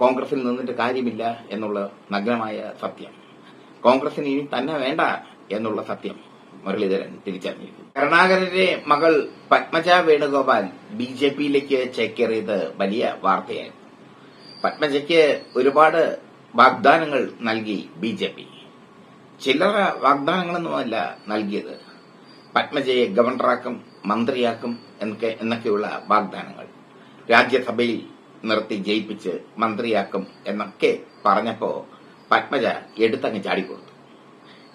കോൺഗ്രസിൽ നിന്നിട്ട് കാര്യമില്ല എന്നുള്ള നഗ്നമായ സത്യം. കോൺഗ്രസിന് ഇനി തന്നെ വേണ്ട എന്നുള്ള സത്യം മുരളീധരൻ തിരിച്ചറിഞ്ഞിരുന്നു കരുണാകരന്റെ മകൾ പത്മജ വേണുഗോപാൽ ബി ജെ പിയിലേക്ക് ചേക്കേറിയത് വലിയ വാർത്തയായിരുന്നു. പത്മജയ്ക്ക് ഒരുപാട് വാഗ്ദാനങ്ങൾ നൽകി ബി ജെ പി. ചില്ലറ വാഗ്ദാനങ്ങളൊന്നുമല്ല നൽകിയത്. പത്മജയെ ഗവർണറാക്കും മന്ത്രിയാക്കും എന്നൊക്കെ എന്നൊക്കെയുള്ള വാഗ്ദാനങ്ങൾ. രാജ്യസഭയിൽ നിർത്തി ജയിപ്പിച്ച് മന്ത്രിയാക്കും എന്നൊക്കെ പറഞ്ഞപ്പോ പത്മജ എടുത്തങ്ങ് ചാടിക്കൊടുത്തു.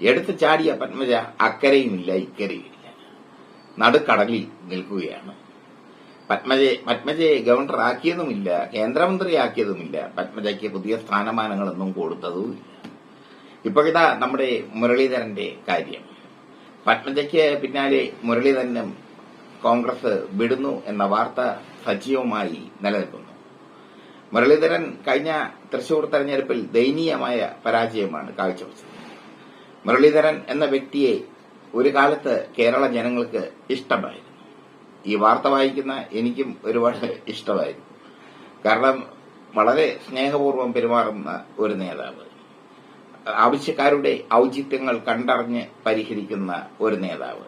എടുത്ത് ചാടിയ പത്മജ അക്കരയുമില്ല ഇക്കരയുമില്ല. നടുക്കടലിൽ നിൽക്കുകയാണ്. പത്മജയെ പത്മജയെ ഗവർണർ ആക്കിയതുമില്ല കേന്ദ്രമന്ത്രിയാക്കിയതുമില്ല. പത്മജയ്ക്ക് പുതിയ സ്ഥാനമാനങ്ങളൊന്നും കൊടുത്തതുമില്ല. ഇപ്പോഴിതാ നമ്മുടെ മുരളീധരന്റെ കാര്യം. പത്മജയ്ക്ക് പിന്നാലെ മുരളീധരനും കോൺഗ്രസ് വിടുന്നു എന്ന വാർത്ത സജീവമായി നിലനിൽക്കുന്നു. മുരളീധരൻ കഴിഞ്ഞ തൃശൂർ തെരഞ്ഞെടുപ്പിൽ ദയനീയമായ പരാജയമാണ് കാഴ്ചവെച്ചത്. മുരളീധരൻ എന്ന വ്യക്തിയെ ഒരു കാലത്ത് കേരള ജനങ്ങൾക്ക് ഇഷ്ടമായിരുന്നു. ഈ വാർത്ത വായിക്കുന്ന എനിക്കും ഒരുപാട് ഇഷ്ടമായിരുന്നു. കാരണം വളരെ സ്നേഹപൂർവം പെരുമാറുന്ന ഒരു നേതാവ്. ആവശ്യക്കാരുടെ ഔചിത്യങ്ങൾ കണ്ടറിഞ്ഞ് പരിഹരിക്കുന്ന ഒരു നേതാവ്.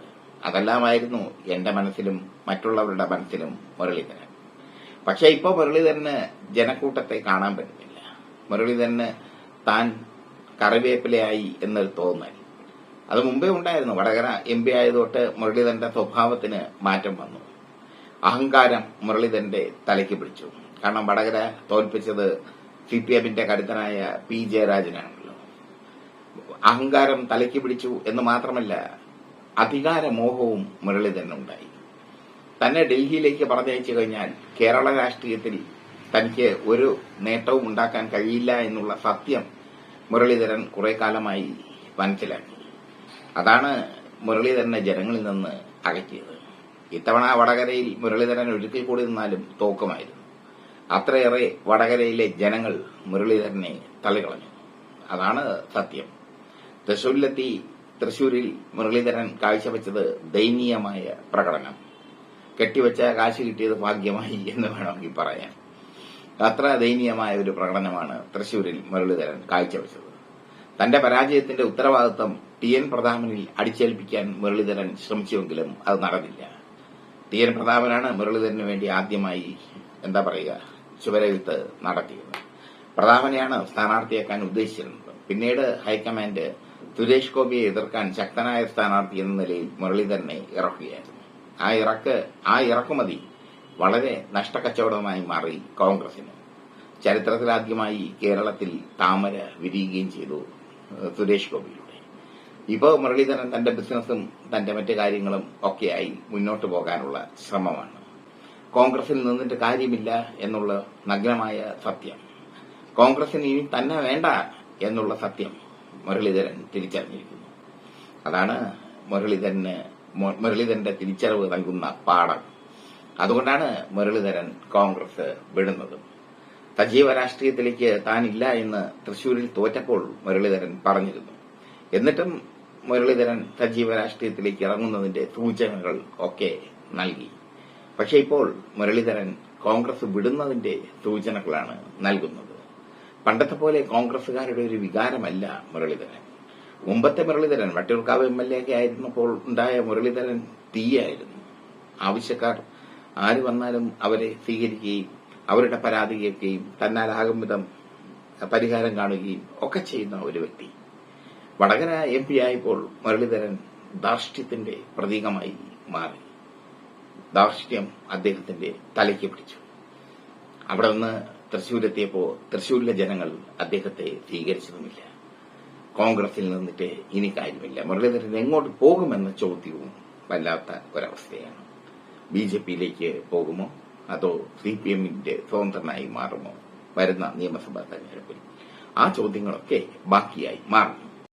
അതെല്ലാമായിരുന്നു എന്റെ മനസ്സിലും മറ്റുള്ളവരുടെ മനസ്സിലും മുരളീധരൻ. പക്ഷെ ഇപ്പൊ മുരളീധരന് ജനക്കൂട്ടത്തെ കാണാൻ പറ്റുന്നില്ല. മുരളീധരന് താൻ കറിവേപ്പിലയായി എന്നൊരു തോന്നൽ. അത് മുമ്പേ ഉണ്ടായിരുന്നു. വടകര എം പി ആയതോട്ട് മുരളീധരന്റെ സ്വഭാവത്തിന് മാറ്റം വന്നു. അഹങ്കാരം മുരളീധരന്റെ തലയ്ക്ക് പിടിച്ചു. കാരണം വടകര തോൽപ്പിച്ചത് സി പി എമ്മിന്റെ കരുത്തനായ പി ജയരാജനാണല്ലോ. അഹങ്കാരം തലയ്ക്ക് പിടിച്ചു എന്ന് മാത്രമല്ല അധികാരമോഹവും മുരളീധരനുണ്ടായി തന്നെ ഡൽഹിയിലേക്ക് പറഞ്ഞയച്ചു കഴിഞ്ഞാൽ കേരള രാഷ്ട്രീയത്തിൽ തനിക്ക് ഒരു നേട്ടവും ഉണ്ടാക്കാൻ കഴിയില്ല എന്നുള്ള സത്യം മുരളീധരൻ കുറെ കാലമായി മനസ്സിലാക്കി അതാണ് മുരളീധരനെ ജനങ്ങളിൽ നിന്ന് അകറ്റിയത്. ഇത്തവണ വടകരയിൽ മുരളീധരൻ ഒരിക്കൽ കൂടി നിന്നാലും തോക്കുമായിരുന്നു. അത്രയേറെ വടകരയിലെ ജനങ്ങൾ മുരളീധരനെ തള്ളിക്കളഞ്ഞു. അതാണ് സത്യം. തൃശൂരിലെത്തി തൃശൂരിൽ മുരളീധരൻ കാഴ്ചവെച്ചത് ദയനീയമായ പ്രകടനം. കെട്ടിവെച്ച കാശ് കിട്ടിയത് ഭാഗ്യമായി എന്ന് വേണമെങ്കിൽ പറയാം. അത്ര ദയനീയമായ ഒരു പ്രകടനമാണ് തൃശൂരിൽ മുരളീധരൻ കാഴ്ചവെച്ചത്. തന്റെ പരാജയത്തിന്റെ ഉത്തരവാദിത്വം ടി എൻ പ്രതാപനിൽ അടിച്ചേൽപ്പിക്കാൻ മുരളീധരൻ ശ്രമിച്ചുവെങ്കിലും അത് നടന്നില്ല. ടി എൻ പ്രതാപനാണ് മുരളീധരന് വേണ്ടി ആദ്യമായി എന്താ പറയുക ചുവരെഴുത്ത് നടത്തിയത്. പ്രതാപനെയാണ് സ്ഥാനാർത്ഥിയാക്കാൻ ഉദ്ദേശിച്ചിരുന്നത്. പിന്നീട് ഹൈക്കമാൻഡ് സുരേഷ് ഗോപിയെ എതിർക്കാൻ ശക്തനായ സ്ഥാനാർത്ഥി എന്ന നിലയിൽ മുരളീധരനെ ഇറക്കുകയായിരുന്നു. ആ ഇറക്ക് ആ ഇറക്കുമതി വളരെ നഷ്ടക്കച്ചവടമായി മാറി കോൺഗ്രസിന് ചരിത്രത്തിലാദ്യമായി കേരളത്തിൽ താമര വിരിയുകയും ചെയ്തു സുരേഷ് ഗോപിയിലൂടെ ഇപ്പോൾ മുരളീധരൻ തന്റെ ബിസിനസ്സും തന്റെ മറ്റ് കാര്യങ്ങളും ഒക്കെയായി മുന്നോട്ട് പോകാനുള്ള ശ്രമമാണ്. കോൺഗ്രസിൽ നിന്നിട്ട് കാര്യമില്ല എന്നുള്ള നഗ്നമായ സത്യം. കോൺഗ്രസിന് ഇനി തന്നെ വേണ്ട എന്നുള്ള സത്യം മുരളീധരൻ തിരിച്ചറിഞ്ഞിരിക്കുന്നു. അതാണ് മുരളീധരന് മുരളീധരന്റെ തിരിച്ചറിവ് നൽകുന്ന പാഠം. അതുകൊണ്ടാണ് മുരളീധരൻ കോൺഗ്രസ് വിടുന്നത്. സജീവ രാഷ്ട്രീയത്തിലേക്ക് താനില്ല എന്ന് തൃശൂരിൽ തോറ്റപ്പോൾ മുരളീധരൻ പറഞ്ഞിരുന്നു. എന്നിട്ടും മുരളീധരൻ സജീവ രാഷ്ട്രീയത്തിലേക്ക് ഇറങ്ങുന്നതിന്റെ സൂചനകൾ ഒക്കെ നൽകി. പക്ഷേ ഇപ്പോൾ മുരളീധരൻ കോൺഗ്രസ് വിടുന്നതിന്റെ സൂചനകളാണ് നൽകുന്നത്. പണ്ടത്തെ പോലെ കോൺഗ്രസുകാരുടെ ഒരു വികാരമല്ല മുരളീധരൻ. മുമ്പത്തെ Muraleedharan Vattiyoorkavu M L A ഒക്കെ ആയിരുന്നപ്പോൾ ഉണ്ടായ മുരളീധരൻ തീയായിരുന്നു. ആവശ്യക്കാർ ആര് വന്നാലും അവരെ സ്വീകരിക്കുകയും അവരുടെ പരാതി കേൾക്കുകയും തന്നാലാകും വിധം പരിഹാരം കാണുകയും ഒക്കെ ചെയ്യുന്ന ഒരു വ്യക്തി. വടകര എം പി ആയപ്പോൾ മുരളീധരൻ ദാർഷ്ട്യത്തിന്റെ പ്രതീകമായി മാറി. ദാർഷ്ട്യം അദ്ദേഹത്തിന്റെ തലയ്ക്ക് പിടിച്ചു. അവിടെ നിന്ന് തൃശൂരെത്തിയപ്പോൾ തൃശ്ശൂരിലെ ജനങ്ങൾ അദ്ദേഹത്തെ സ്വീകരിച്ചതുമില്ല. കോൺഗ്രസിൽ നിന്നിട്ട് ഇനി കാര്യമില്ല. മുരളീധരൻ എങ്ങോട്ട് പോകുമെന്ന ചോദ്യവും വല്ലാത്ത ഒരവസ്ഥയാണ്. ബി ജെ പിയിലേക്ക് പോകുമോ? അതോ സി പി എമ്മിന്റെ സ്വതന്ത്രനായി മാറുമോ? വരുന്ന നിയമസഭാ തെരഞ്ഞെടുപ്പിൽ ആ ചോദ്യങ്ങളൊക്കെ ബാക്കിയായി മാറും.